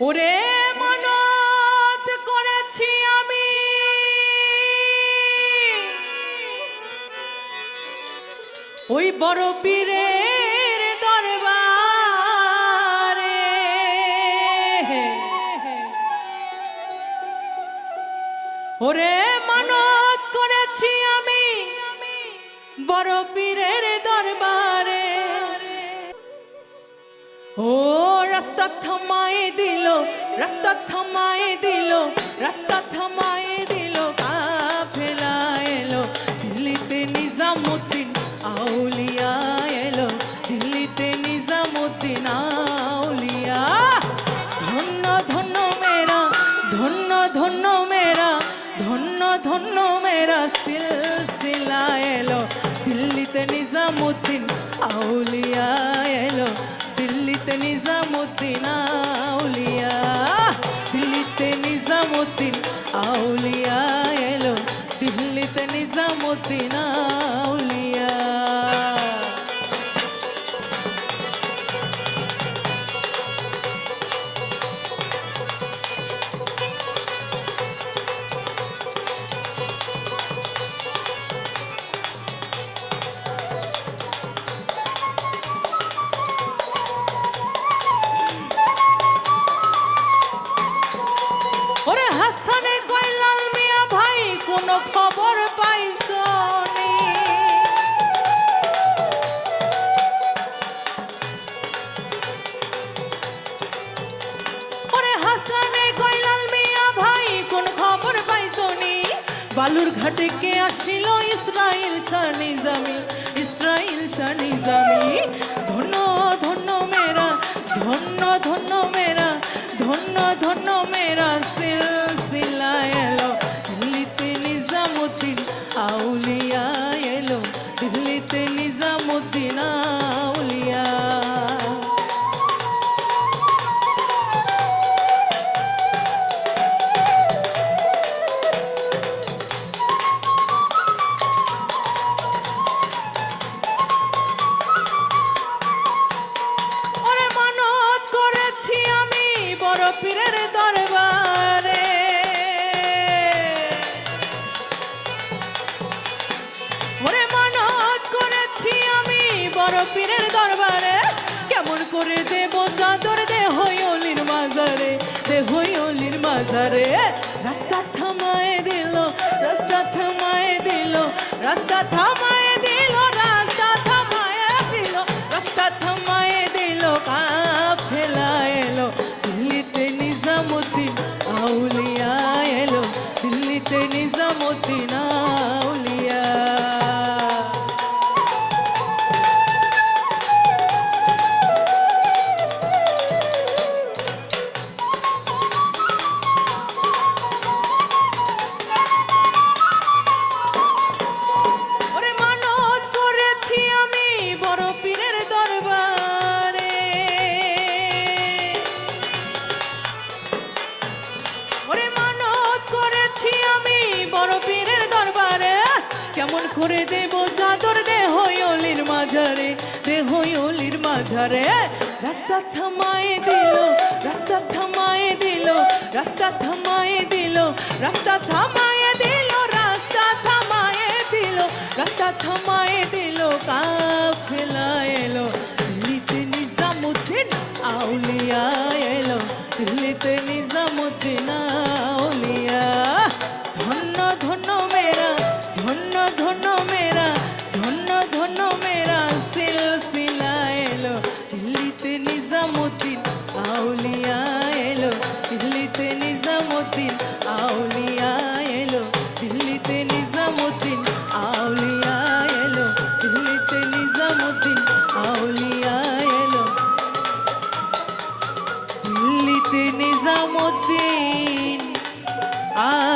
ওরে মনত করেছি আমি। ওই বড় পীরের দরবারে। ওরে মানত করেছি আমি। বড় পীরের রাস্তা থামায়ে দিল, রাস্তা থামায়ে দিল, রাস্তা থামায়ে দিল, কাফেলা এলো, দিল্লিতে নিজামুদ্দিন, আউলিয়া এলো, দিল্লিতে নিজামুদ্দিন, আউলিয়া। ধন্য ধন্য মেরা ধন্য ধন্য মেরা ধন্য ধন্য মেরা সিলসিলা এলো, দিল্লিতে নিজামুদ্দিন, আউলিয়া এলো। দিল্লিতে নিজামুদ্দিন বালুর ঘাটে কে আসিল? ইসরায়েল শানি জামি ইসরায়েল শানি জামি। ধন্য ধন্য মেরা, ধন্য ধন্য মেরা, ধন্য ধন্য মেরা সিলসিলা পীরের দরবারে। ওরে মানত করেছি আমি বড় পীরের দরবারে। কেমন করে দেব চাদর দে হইলির মাজারে দে হইলির মাজারে। রাস্তা থামায় দিল, রাস্তা থামায় দিল, রাস্তা থামায় দিল। করে দেব চাদর দে অলির মাঝারে দে অলির মাঝারে। রাস্তা থামায় দিল, রাস্তা থামায় দিল, রাস্তা থামায় দিল, রাস্তা থামায় দিল, রাস্তা থামায় দিল, রাস্তা থামায় দিল কাফেলা I